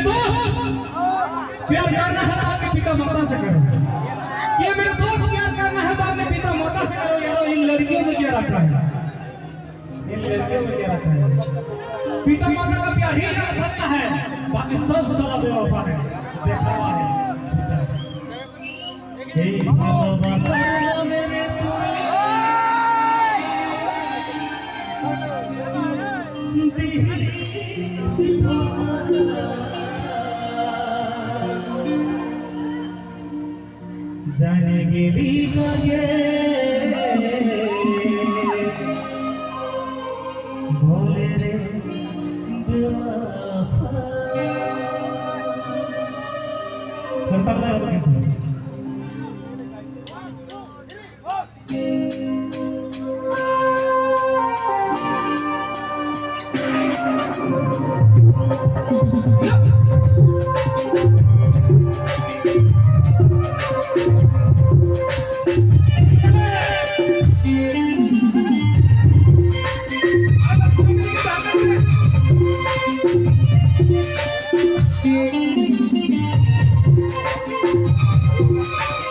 मेरे दोस्त प्यार करना है तो अपने पिता माता से करो। ये मेरे दोस्त प्यार करना है तो अपने पिता माता से करो। यारो इन लड़कियों में क्या रखा है? इन लड़कियों में क्या रखा है? पिता माता का प्यार ही सच्चा है। बाकी सब सला बेवफा है। देखा है। हे। भगवान सला मेरे तू दिल से গেলি গগে বলে রে বেওয়াফা সরকার না হবে কিন্তু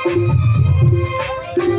Thank you.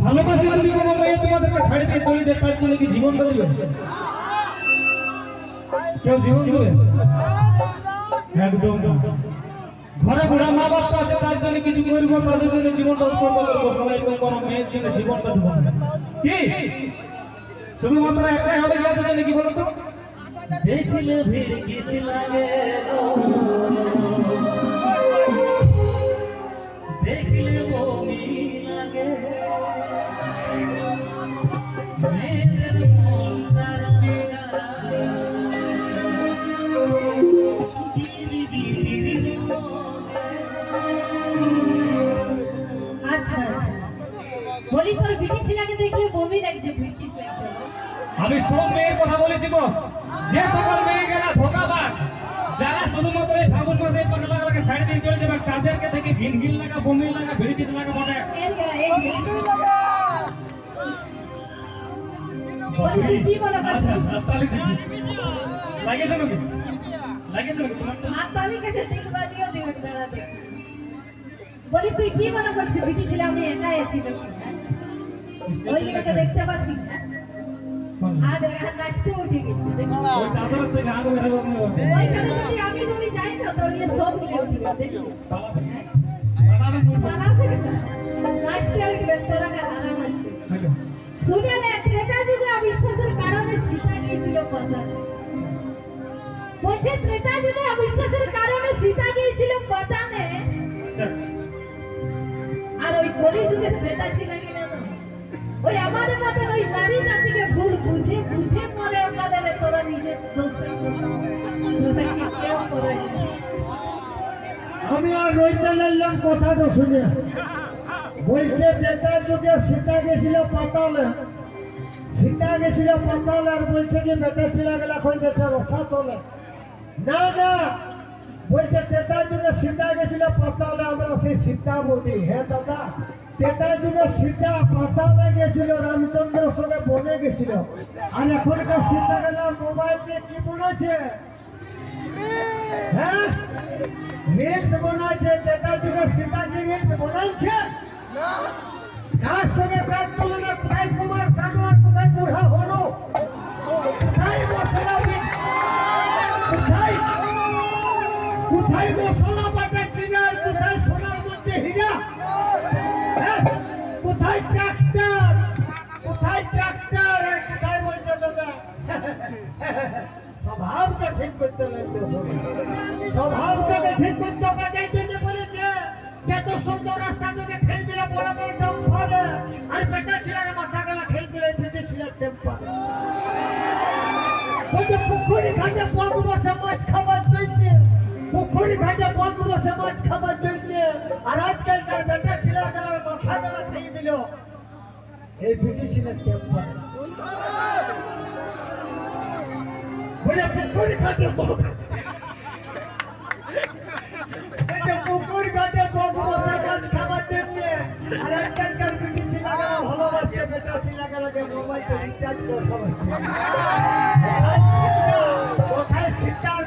ভালোবাসি যদি কোনো মেয়ে তোমাদেরকে ছাড়ি দিয়ে চলে যায়, তার জন্য কি জীবনটা দিবে কেউ জীবন দিবে? একদম। ঘরে বুড়া মা বাবা আছে, তার জন্য কিছু করব, তাদের জন্য জীবনটা উৎসর্গ করব, সবাই কোনো মেয়ের জন্য জীবনটা দেবো। কি? শুধুমাত্র একটাই হবে ইয়াদের জন্য কি বলতো? দেখলে ভিড় কিছু আচ্ছা আচ্ছা। বলি তোর ছেলেকে দেখলে বমি লাগছে ব্রিটিশ লাগছে আমি সব মেয়ের কথা বলেছি বস। যে সকল মেয়ে গেলা ধোকাবাজ যারা শুধুমাত্র এই ফাগুন মাসে এই পান্ডা ছাড়ি দিয়ে চলে যাবে তাদেরকে থেকে ঘিন ঘিন লাগা বমি লাগা ভিড়ি কিছু লাগা বটে। আচ্ছা লাগিয়েছে নাকি? বলি তুই কি মনে করছিস? বিটি ছেলে আমি একাই আছি ওই দিকে দেখতে পাচ্ছি আর আর নাচতে উঠে গেছি ওইখানে যদি আমি যদি যাই না তাহলে সব মিলে উঠে গেছে ত্রেতা যুগে অবিশ্বাসের কারণে সীতা গিয়েছিল পাতালে আচ্ছা। আর ওই কলি যুগে ত্রেতা ছিল কিনা ওই আমাদের মতন ওই নারী জাতিকে ভুল বুঝে বুঝে পরে ওখানে তোরা নিজের দোষে। আমি আর রইতে লাগলাম কথাটা শুনে বলছে নেতার যুগে সীতা গেছিল পাতালে সীতা গেছিল পাতালে আর বলছে যে বেটা ছিলা গেলা এখন গেছে রসা তোলে না না। বলছে তেতার যুগে সীতা গেছিল পাতালে আমরা সেই সীতা বলি হ্যাঁ দাদা তেতার যুগে সীতা পাতালে গেছিল রামচন্দ্র সঙ্গে বনে গেছিল। আর এখনকার সীতা গেলা মোবাইল দিয়ে কি বলেছে? হ্যাঁ? রিলস বানাচ্ছে দেখা যুগে সীতাকে রিলস বানাচ্ছে? কার সঙ্গে কাজ তুলনা? কোথায় কুমার সানোয়ার কোথায় বুড়া হলো? করতে লাগবে। স্বভাবটাকে এই জন্য বলেছে যে সুন্দর রাস্তা খেয়ে দিলে, বড় বড় ডম্পারে আর ছিলার মাথা গেলা খেয়ে দিলে পেটে বলছে পুকুরি ঘাটে পগ বসে মাছ খাবার জন্য। পুকুরি ঘাটে পগ বসে মাছ খাবার জন্য। আর আজকালকার বেটা ছিল গেলার মাথা গেলা খেয়ে দিল, এই পেটে ছিল টেম্পারে বলে পুকুরি বলছে পুকুর ঘাটে পগ বসে খাবার জন্য আর আজকালকার বেটি ছিল ভালোবাসছে বেটা ছিল মোবাইলটা রিচার্জ করে খাবার কোথায়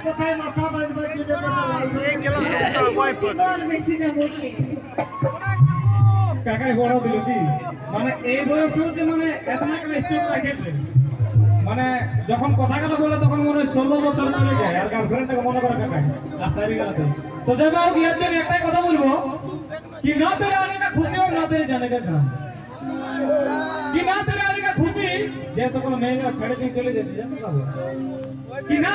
কোথায় মাথা বাঁধবার জন্য কাকাই বড় দিল কি? মানে এই বয়সেও যে মানে এত একটা স্টেপ রাখেছে মানে যখন কথা কথা বলে তখন মনে হয় ষোলো বছর চলে যায়, আর গার্লফ্রেন্ড গার্লফ্রেন্ডটাকে মনে করে কাটায় আর সারি গেল তো। যাই হোক ইয়ার জন্য একটাই কথা বলব, কি না তেরে অনেকটা খুশি হোক, না তেরে জানে গান কি না তেরে অনেকটা খুশি, যে সকল মেয়েরা ছেড়ে চলে যেতে জানো কি না